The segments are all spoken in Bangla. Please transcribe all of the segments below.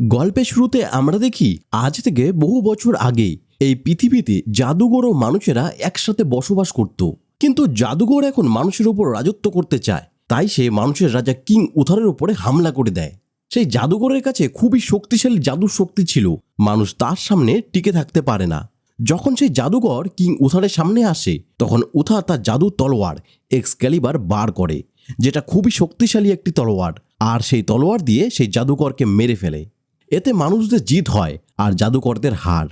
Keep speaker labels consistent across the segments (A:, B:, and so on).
A: গল্পের শুরুতে আমরা দেখি, আজ থেকে বহু বছর আগে এই পৃথিবীতে জাদুঘর ও মানুষেরা একসাথে বসবাস করত। কিন্তু জাদুঘর এখন মানুষের উপর রাজত্ব করতে চায়। তাই সে মানুষের রাজা কিং উথারের উপরে হামলা করে দেয়। সেই জাদুঘরের কাছে খুবই শক্তিশালী জাদুর শক্তি ছিল। মানুষ তার সামনে টিকে থাকতে পারে না। যখন সেই জাদুঘর কিং উথারের সামনে আসে, তখন উথার তার জাদু তলোয়ার, এক্সক্যালিবার বার করে, যেটা খুবই শক্তিশালী একটি তলোয়ার। আর সেই তলোয়ার দিয়ে সেই জাদুকরকে মেরে ফেলে। এতে মানুষদের জিত হয় আর জাদুকরদের হার।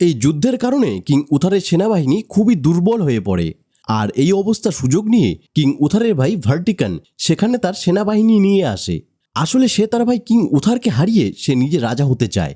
A: এই যুদ্ধের কারণে কিং উথারের সেনাবাহিনী খুবই দুর্বল হয়ে পড়ে। আর এই অবস্থার সুযোগ নিয়ে কিং উথারের ভাই ভার্টিকান সেখানে তার সেনাবাহিনী নিয়ে আসে। আসলে সে তার ভাই কিং উথারকে হারিয়ে সে নিজে রাজা হতে চায়।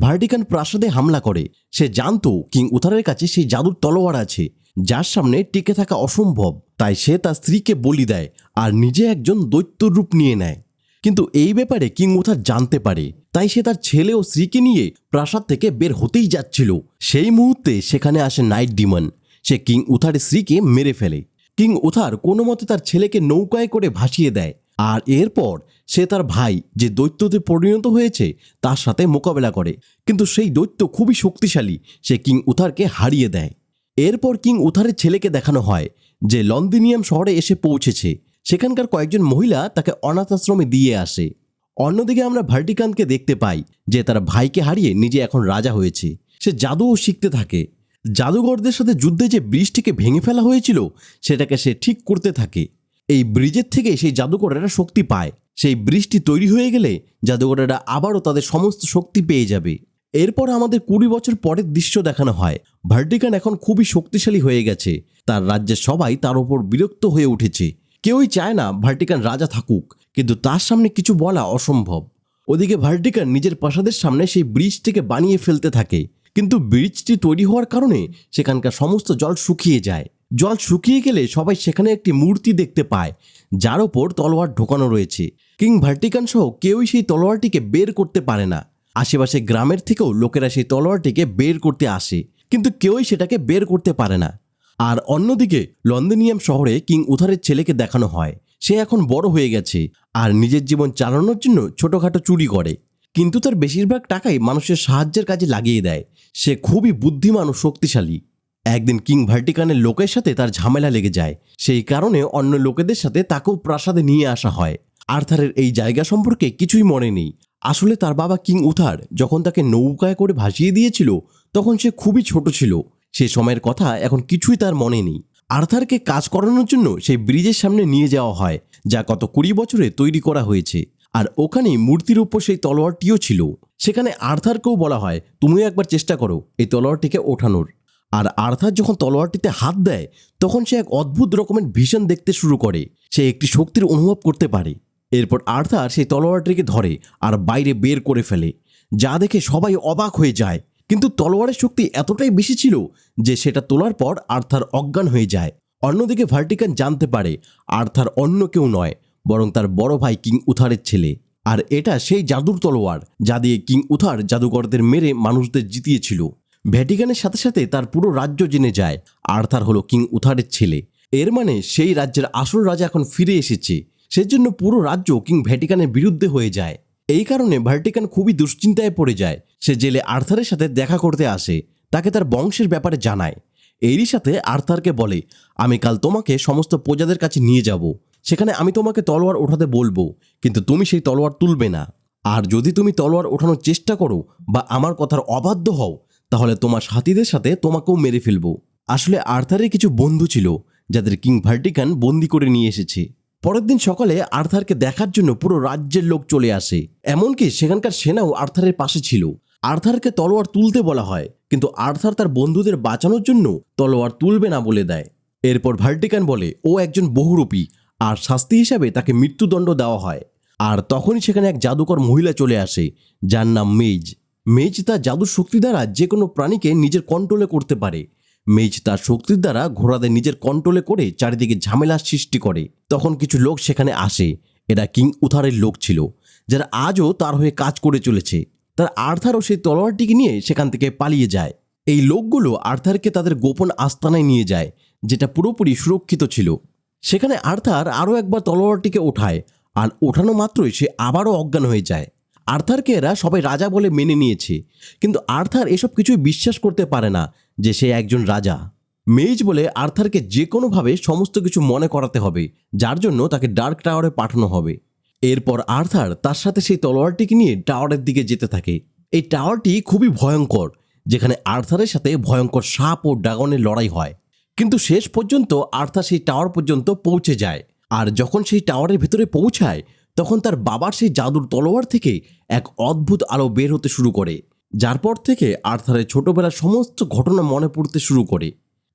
A: ভার্টিকান প্রাসাদে হামলা করে। সে জানতো কিং উথারের কাছে সেই জাদুর তলোয়ার আছে, যার সামনে টিকে থাকা অসম্ভব। তাই সে তার স্ত্রীকে বলি দেয় আর নিজে একজন দৈত্যর রূপ নিয়ে নেয়। কিন্তু এই ব্যাপারে কিং উথার জানতে পারে। তাই সে তার ছেলে ও স্ত্রীকে নিয়ে প্রাসাদ থেকে বের হতেই যাচ্ছিল। সেই মুহূর্তে সেখানে আসে নাইট ডিমন। সে কিং উথারের স্ত্রীকে মেরে ফেলে। কিং উথার কোনো মতে তার ছেলেকে নৌকায় করে ভাসিয়ে দেয়। আর এরপর সে তার ভাই যে দৈত্যতে পরিণত হয়েছে, তার সাথে মোকাবেলা করে। কিন্তু সেই দৈত্য খুবই শক্তিশালী। সে কিং উথারকে হারিয়ে দেয়। এরপর কিং উথারের ছেলেকে দেখানো হয়, যে লন্দিনিয়াম শহরে এসে পৌঁছেছে। সেখানকার কয়েকজন মহিলা তাকে অনাথ আশ্রমে দিয়ে আসে। অন্যদিকে আমরা ভার্টিকানকে দেখতে পাই যে তার ভাইকে হারিয়ে নিজে এখন রাজা হয়েছে। সে জাদুও শিখতে থাকে। জাদুঘরদের সাথে যুদ্ধে যে ব্রিজটিকে ভেঙে ফেলা হয়েছিল, সেটাকে সে ঠিক করতে থাকে। এই ব্রিজের থেকে সেই জাদুঘরেরা শক্তি পায়। সেই ব্রিজটি তৈরি হয়ে গেলে জাদুঘরেরা আবারও তাদের সমস্ত শক্তি পেয়ে যাবে। এরপর আমাদের কুড়ি বছর পরের দৃশ্য দেখানো হয়। ভার্টিকান এখন খুবই শক্তিশালী হয়ে গেছে। তার রাজ্যের সবাই তার ওপর বিরক্ত হয়ে উঠেছে। কেউই চায় না ভার্টিকান রাজা থাকুক, কিন্তু তার সামনে কিছু বলা অসম্ভব। ওদিকে ভার্টিকান নিজের প্রাসাদের সামনে সেই ব্রিজটিকে বানিয়ে ফেলতে থাকে, কিন্তু ব্রিজটি তৈরি হওয়ার কারণে সেখানকার সমস্ত জল শুকিয়ে যায়। জল শুকিয়ে গেলে সবাই সেখানে একটি মূর্তি দেখতে পায়, যার ওপর তলোয়ার ঢোকানো রয়েছে। কিং ভার্টিকান সহ কেউই সেই তলোয়ারটিকে বের করতে পারে না। আশেপাশে গ্রামের থেকেও লোকেরা সেই তলোয়ারটিকে বের করতে আসে, কিন্তু কেউই সেটাকে বের করতে পারে না। আর অন্যদিকে, লন্ডনিয়াম শহরে কিং উথারের ছেলেকে দেখানো হয়। সে এখন বড় হয়ে গেছে আর নিজের জীবন চালানোর জন্য ছোটোখাটো চুরি করে। কিন্তু তার বেশিরভাগ টাকাই মানুষের সাহায্যের কাজে লাগিয়ে দেয়। সে খুবই বুদ্ধিমান ও শক্তিশালী। একদিন কিং ভার্টিকানের লোকের সাথে তার ঝামেলা লেগে যায়। সেই কারণে অন্য লোকেদের সাথে তাকেও প্রাসাদে নিয়ে আসা হয়। আর্থারের এই জায়গা সম্পর্কে কিছুই মনে নেই। আসলে তার বাবা কিং উথার যখন তাকে নৌকায় করে ভাসিয়ে দিয়েছিল, তখন সে খুবই ছোট ছিল। সে সময়ের কথা এখন কিছুই তার মনে নেই। আর্থারকে কাজ করানোর জন্য সেই ব্রিজের সামনে নিয়ে যাওয়া হয়, যা গত কুড়ি বছরে তৈরি করা হয়েছে। আর ওখানে মূর্তির উপর সেই তলোয়ারটিও ছিল। সেখানে আর্থারকেও বলা হয়, তুমিও একবার চেষ্টা করো এই তলোয়ারটিকে ওঠানোর। আর আর্থার যখন তলোয়ারটিতে হাত দেয়, তখন সে এক অদ্ভুত রকমের ভীষণ দেখতে শুরু করে। সে একটি শক্তির অনুভব করতে পারে। এরপর আর্থার সেই তলোয়ারটিকে ধরে আর বাইরে বের করে ফেলে, যা দেখে সবাই অবাক হয়ে যায়। কিন্তু তলোয়ারের শক্তি এতটাই বেশি ছিল যে সেটা তোলার পর আর্থার অজ্ঞান হয়ে যায়। অন্যদিকে ভার্টিকান জানতে পারে আর্থার অন্য কেউ নয়, বরং তার বড় ভাই কিং উথারের ছেলে। আর এটা সেই জাদুর তলোয়ার, যা দিয়ে কিং উথার জাদুকরদের মেরে মানুষদের জিতিয়েছিল। ভ্যাটিকানের সাথে সাথে তার পুরো রাজ্য জেনে যায়, আর্থার হলো কিং উথারের ছেলে। এর মানে সেই রাজ্যের আসল রাজা এখন ফিরে এসেছে। সেজন্য পুরো রাজ্য কিং ভ্যাটিকানের বিরুদ্ধে হয়ে যায়। এই কারণে ভার্টিকান খুবই দুশ্চিন্তায় পড়ে যায়। সে জেলে আর্থারের সাথে দেখা করতে আসে, তাকে তার বংশের ব্যাপারে জানায়। এরই সাথে আর্থারকে বলে, আমি কাল তোমাকে সমস্ত প্রজাদের কাছে নিয়ে যাব। সেখানে আমি তোমাকে তলোয়ার ওঠাতে বলব, কিন্তু তুমি সেই তলোয়ার তুলবে না। আর যদি তুমি তলোয়ার ওঠানোর চেষ্টা করো বা আমার কথার অবাধ্য হও, তাহলে তোমার সাথীদের সাথে তোমাকেও মেরে ফেলব। আসলে আর্থারের কিছু বন্ধু ছিল, যাদের কিং ভার্টিকান বন্দি করে নিয়ে এসেছে। পরের দিন সকালে আর্থারকে দেখার জন্য পুরো রাজ্যের লোক চলে আসে। এমনকি সেখানকার সেনাও আর্থারের পাশে ছিল। আর্থারকে তলোয়ার তুলতে বলা হয়, কিন্তু আর্থার তার বন্ধুদের বাঁচানোর জন্য তলোয়ার তুলবে না বলে দেয়। এরপর ভার্টিকান বলে, ও একজন বহুরূপী, আর শাস্তি হিসাবে তাকে মৃত্যুদণ্ড দেওয়া হয়। আর তখনই সেখানে এক জাদুকর মহিলা চলে আসে, যার নাম মেজ। মেজ তার জাদুর শক্তি দ্বারা যে কোনো প্রাণীকে নিজের কন্ট্রোলে করতে পারে। মেজ তার শক্তির দ্বারা ঘোড়াদের নিজের কন্ট্রোলে করে চারিদিকে ঝামেলার সৃষ্টি করে। তখন কিছু লোক সেখানে আসে। এরা কিং উথারের লোক ছিল, যারা আজও তার হয়ে কাজ করে চলেছে। তার আর্থারও সেই তলোয়ারটিকে নিয়ে সেখান থেকে পালিয়ে যায়। এই লোকগুলো আর্থারকে তাদের গোপন আস্তানায় নিয়ে যায়, যেটা পুরোপুরি সুরক্ষিত ছিল। সেখানে আর্থার আরও একবার তলোয়ারটিকে ওঠায়, আর ওঠানো মাত্রই সে আবারও অজ্ঞান হয়ে যায়। আর্থারকে এরা সবাই রাজা বলে মেনে নিয়েছে, কিন্তু আর্থার এসব কিছুই বিশ্বাস করতে পারে না যে সে একজন রাজা। মেজ বলে আর্থারকে যে কোনোভাবে সমস্ত কিছু মনে করাতে হবে, যার জন্য তাকে ডার্ক টাওয়ারে পাঠানো হবে। এরপর আর্থার তার সাথে সেই তলোয়ারটিকে নিয়ে টাওয়ারের দিকে যেতে থাকে। এই টাওয়ারটি খুবই ভয়ঙ্কর, যেখানে আর্থারের সাথে ভয়ঙ্কর সাপ ও ড্রাগনের লড়াই হয়। কিন্তু শেষ পর্যন্ত আর্থার সেই টাওয়ার পর্যন্ত পৌঁছে যায়। আর যখন সেই টাওয়ারের ভেতরে পৌঁছায়, তখন তার বাবার সেই জাদুর তলোয়ার থেকে এক অদ্ভুত আলো বের হতে শুরু করে। যার পর থেকে আর্থারের ছোটবেলার সমস্ত ঘটনা মনে পড়তে শুরু করে।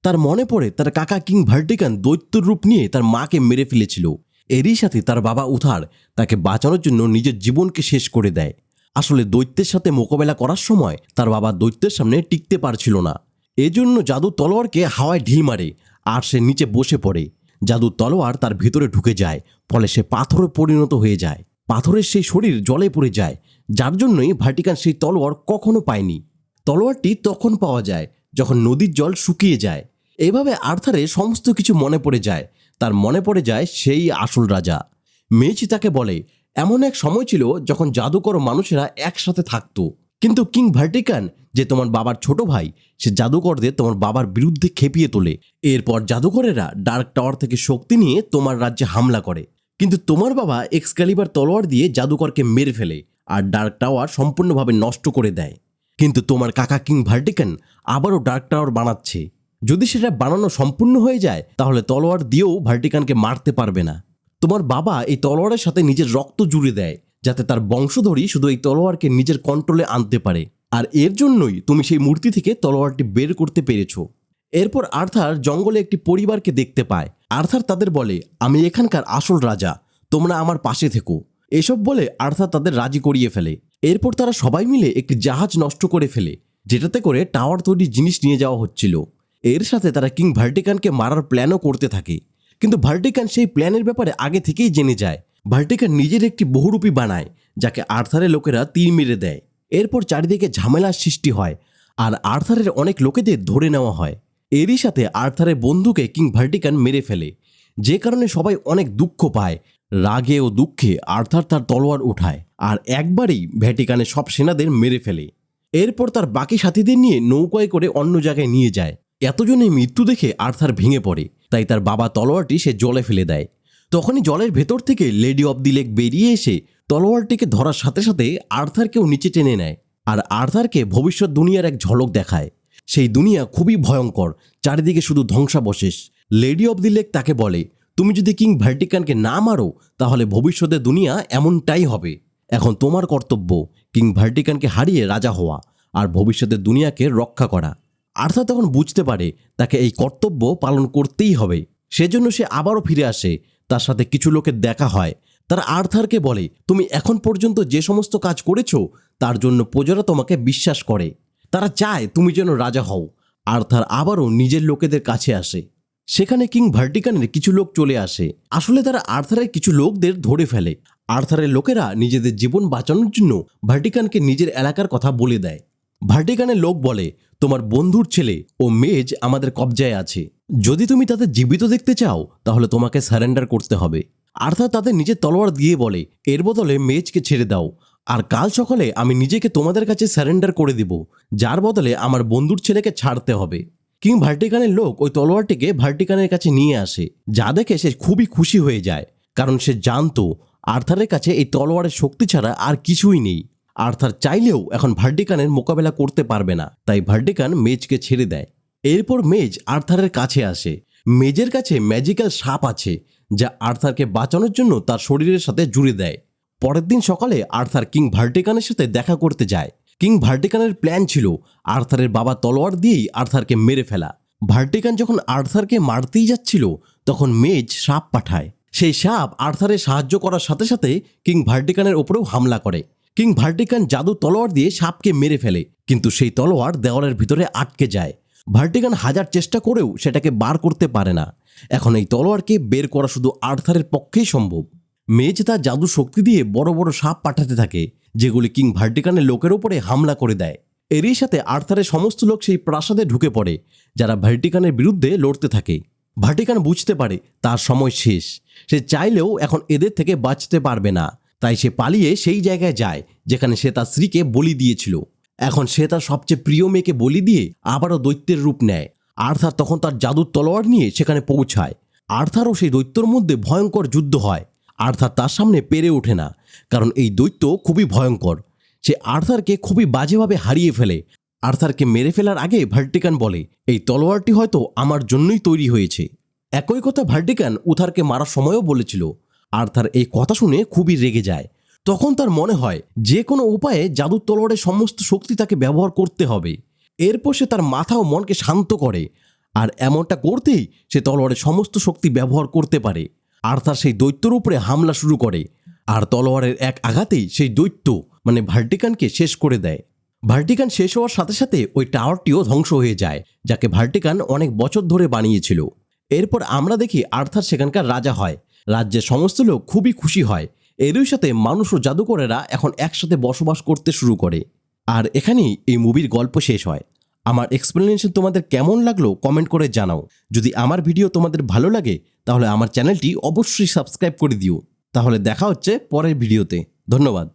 A: তার মনে পড়ে তার কাকা কিং ভার্টিকান দৈত্যর রূপ নিয়ে তার মাকে মেরে ফেলেছিল। এরই সাথে তার বাবা উথার তাকে বাঁচানোর জন্য নিজের জীবনকে শেষ করে দেয়। আসলে দৈত্যের সাথে মোকাবেলা করার সময় তার বাবা দৈত্যের সামনে টিকতে পারছিল না। এজন্য জাদু তলোয়ারকে হাওয়ায় ঢিল মারে আর সে নিচে বসে পড়ে। জাদু তলোয়ার তার ভিতরে ঢুকে যায়, ফলে সে পাথরে পরিণত হয়ে যায়। পাথরের সেই শরীর জলে পড়ে যায় যার জন্যই ভার্টিকান সেই তলোয়ার কখনো পায়নি। তলোয়ারটি তখন পাওয়া যায় যখন নদীর জল শুকিয়ে যায়। এভাবে আর্থারে সমস্ত কিছু মনে পড়ে যায়। তার মনে পড়ে যায় সেই আসল রাজা। মেচি তাকে বলে, এমন এক সময় ছিল যখন জাদুকর মানুষেরা একসাথে থাকতো। কিন্তু কিং ভার্টিকান যে তোমার বাবার ছোট ভাই, সে জাদুকরদের তোমার বাবার বিরুদ্ধে খেপিয়ে তোলে। এরপর জাদুকরেরা ডার্ক টাওয়ার থেকে শক্তি নিয়ে তোমার রাজ্যে হামলা করে। কিন্তু তোমার বাবা এক্সক্যালিবার তলোয়ার দিয়ে জাদুকরকে মেরে ফেলে। আর ডার্ক টাওয়ার সম্পূর্ণভাবে নষ্ট করে দেয়। কিন্তু তোমার কাকা কিং ভার্টিকান আবারও ডার্ক টাওয়ার বানাচ্ছে। যদি সেটা বানানো সম্পূর্ণ হয়ে যায়, তাহলে তলোয়ার দিয়েও ভার্টিকানকে মারতে পারবে না। তোমার বাবা এই তলোয়ারের সাথে নিজের রক্ত জুড়ে দেয়, যাতে তার বংশধরই শুধু এই তলোয়ারকে নিজের কন্ট্রোলে আনতে পারে। আর এর জন্যই তুমি সেই মূর্তি থেকে তলোয়ারটি বের করতে পেরেছ। এরপর আর্থার জঙ্গলে একটি পরিবারকে দেখতে পায়। আর্থার তাদের বলে, আমি এখানকার আসল রাজা, তোমরা আমার পাশে থেকো। এসব বলে আর্থার তাদের রাজি করিয়ে ফেলে। এরপর তারা সবাই মিলে একটি জাহাজ নষ্ট করে ফেলে, যেটাতে করে টাওয়ার তৈরি জিনিস নিয়ে যাওয়া হচ্ছিল। এর সাথে তারা কিং ভার্টিকানকে মারার প্ল্যানও করতে থাকে। কিন্তু ভার্টিকান সেই প্ল্যানের ব্যাপারে আগে থেকেই জেনে যায়। ভার্টিকান নিজের একটি বহুরূপী বানায়, যাকে আর্থারের লোকেরা তীর মেরে দেয়। এরপর চারিদিকে ঝামেলার সৃষ্টি হয়, আর আর্থারের অনেক লোকেদের ধরে নেওয়া হয়। এরই সাথে আর্থারের বন্ধুকে কিং ভার্টিকান মেরে ফেলে, যে কারণে সবাই অনেক দুঃখ পায় রাগে ও দুঃখে আর্থার তার তলোয়ার উঠায় আর একবারেই ভ্যাটিকানে সব সেনাদের মেরে ফেলে। এরপর তার বাকি সাথীদের নিয়ে নৌকায় করে অন্য জায়গায় নিয়ে যায়। এতজনের মৃত্যু দেখে আর্থার ভেঙে পড়ে, তাই তার বাবা তলোয়ারটি সে জলে ফেলে দেয়। তখনই জলের ভেতর থেকে লেডি অব দি লেক বেরিয়ে এসে তলোয়ারটিকে ধরার সাথে সাথে আর্থারকেও নিচে টেনে নেয় আর আর্থারকে ভবিষ্যৎ দুনিয়ার এক ঝলক দেখায়। সেই দুনিয়া খুবই ভয়ঙ্কর, চারিদিকে শুধু ধ্বংসাবশেষ। লেডি অব দি লেক তাকে বলে তুমি যদি কিং ভার্টিকানকে না মারো, তাহলে ভবিষ্যতে দুনিয়া এমনটাই হবে। এখন তোমার কর্তব্য কিং ভার্টিকানকে হারিয়ে রাজা হওয়া আর ভবিষ্যতের দুনিয়াকে রক্ষা করা। আর্থার তখন বুঝতে পারে তাকে এই কর্তব্য পালন করতেই হবে। সেজন্য সে আবারও ফিরে আসে। তার সাথে কিছু লোকের দেখা হয়। তারা আর্থারকে বলে, তুমি এখন পর্যন্ত যে সমস্ত কাজ করেছ, তার জন্য প্রজারা তোমাকে বিশ্বাস করে। তারা চায় তুমি যেন রাজা হও। আর্থার আবারও নিজের লোকেদের কাছে আসে। সেখানে কিং ভার্টিকানের কিছু লোক চলে আসে। আসলে তারা আর্থারের কিছু লোকদের ধরে ফেলে। আর্থারের লোকেরা নিজেদের জীবন বাঁচানোর জন্য ভার্টিকানকে নিজের এলাকার কথা বলে দেয়। ভার্টিকানের লোক বলে, তোমার বন্ধুর ছেলে ও মেজ আমাদের কবজায় আছে। যদি তুমি তাদের জীবিত দেখতে চাও, তাহলে তোমাকে সারেন্ডার করতে হবে। আর্থার তাদের নিজের তলোয়ার দিয়ে বলে, এর বদলে মেজকে ছেড়ে দাও। আর কাল সকালে আমি নিজেকে তোমাদের কাছে সারেন্ডার করে দিব, যার বদলে আমার বন্ধুর ছেলেকে ছাড়তে হবে। কিং ভার্টিকানের লোক ওই তলোয়ারটিকে ভার্টিকানের কাছে নিয়ে আসে, যা দেখে সে খুবই খুশি হয়ে যায়, কারণ সে জানতো আর্থারের কাছে এই তলোয়ারের শক্তি ছাড়া আর কিছুই নেই। আর্থার চাইলেও এখন ভার্টিকানের মোকাবেলা করতে পারবে না, তাই ভার্টিকান মেজকে ছেড়ে দেয়। এরপর মেজ আর্থারের কাছে আসে। মেজের কাছে ম্যাজিক্যাল সাপ আছে, যা আর্থারকে বাঁচানোর জন্য তার শরীরের সাথে জুড়ে দেয়। পরের দিন সকালে আর্থার কিং ভার্টিকানের সাথে দেখা করতে যায়। কিং ভার্টিকানের প্ল্যান ছিল আর্থারের বাবা তলোয়ার দিয়েই আর্থারকে মেরে ফেলা। ভার্টিকান যখন আর্থারকে মারতেই যাচ্ছিল, তখন মেজ সাপ পাঠায়। সেই সাপ আর্থারের সাহায্য করার সাথে সাথে কিং ভার্টিকানের ওপরেও হামলা করে। কিং ভার্টিকান জাদু তলোয়ার দিয়ে সাপকে মেরে ফেলে, কিন্তু সেই তলোয়ার দেওয়ালের ভিতরে আটকে যায়। ভার্টিকান হাজার চেষ্টা করেও সেটাকে বার করতে পারে না। এখন এই তলোয়ারকে বের করা শুধু আর্থারের পক্ষেই সম্ভব। মেজ তার জাদু শক্তি দিয়ে বড় বড় সাপ পাঠাতে থাকে, যেগুলি কিং ভার্টিকানের লোকের ওপরে হামলা করে দেয়। এরই সাথে আর্থারের সমস্ত লোক সেই প্রাসাদে ঢুকে পড়ে, যারা ভার্টিকানের বিরুদ্ধে লড়তে থাকে। ভার্টিকান বুঝতে পারে তার সময় শেষ। সে চাইলেও এখন এদের থেকে বাঁচতে পারবে না। তাই সে পালিয়ে সেই জায়গায় যায়, যেখানে সে তার স্ত্রীকে বলি দিয়েছিল। এখন সে তার সবচেয়ে প্রিয় মেয়েকে বলি দিয়ে আবারও দৈত্যের রূপ নেয়। আর্থার তখন তার জাদুর তলোয়ার নিয়ে সেখানে পৌঁছায়। আর্থারও সেই দৈত্যর মধ্যে ভয়ঙ্কর যুদ্ধ হয়। আর্থার তার সামনে পেরে ওঠে না, কারণ এই দৈত্য খুবই ভয়ঙ্কর। সে আর্থারকে খুবই বাজেভাবে হারিয়ে ফেলে। আর্থারকে মেরে ফেলার আগে ভার্টিকান বলে, এই তলোয়ারটি হয়তো আমার জন্যই তৈরি হয়েছে। একই কথা ভার্টিকান উথারকে মারার সময়ও বলেছিল। আর্থার এই কথা শুনে খুবই রেগে যায়। তখন তার মনে হয়, যে কোনো উপায়ে জাদুর তলোয়ারের সমস্ত শক্তি তাকে ব্যবহার করতে হবে। এরপর সে তার মাথা ও মনকে শান্ত করে, আর এমনটা করতেই সে তলোয়ারের সমস্ত শক্তি ব্যবহার করতে পারে। আর্থার সেই দৈত্যর উপরে হামলা শুরু করে। আর তলোয়ারের এক আঘাতেই সেই দৈত্য মানে ভার্টিকানকে শেষ করে দেয়। ভার্টিকান শেষ হওয়ার সাথে সাথে ওই টাওয়ারটিও ধ্বংস হয়ে যায়, যাকে ভার্টিকান অনেক বছর ধরে বানিয়েছিল। এরপর আমরা দেখি আর্থার সেখানকার রাজা হয়। রাজ্যের সমস্ত লোক খুবই খুশি হয়। এরই সাথে মানুষ ও জাদুকরেরা এখন একসাথে বসবাস করতে শুরু করে। আর এখানেই এই মুভির গল্প শেষ হয়। আমার এক্সপ্লেনেশন তোমাদের কেমন লাগল কমেন্ট করে জানাও। যদি আমার ভিডিও তোমাদের ভালো লাগে, তাহলে আমার চ্যানেলটি অবশ্যই সাবস্ক্রাইব করে দিও। তাহলে দেখা হচ্ছে পরের ভিডিওতে ধন্যবাদ।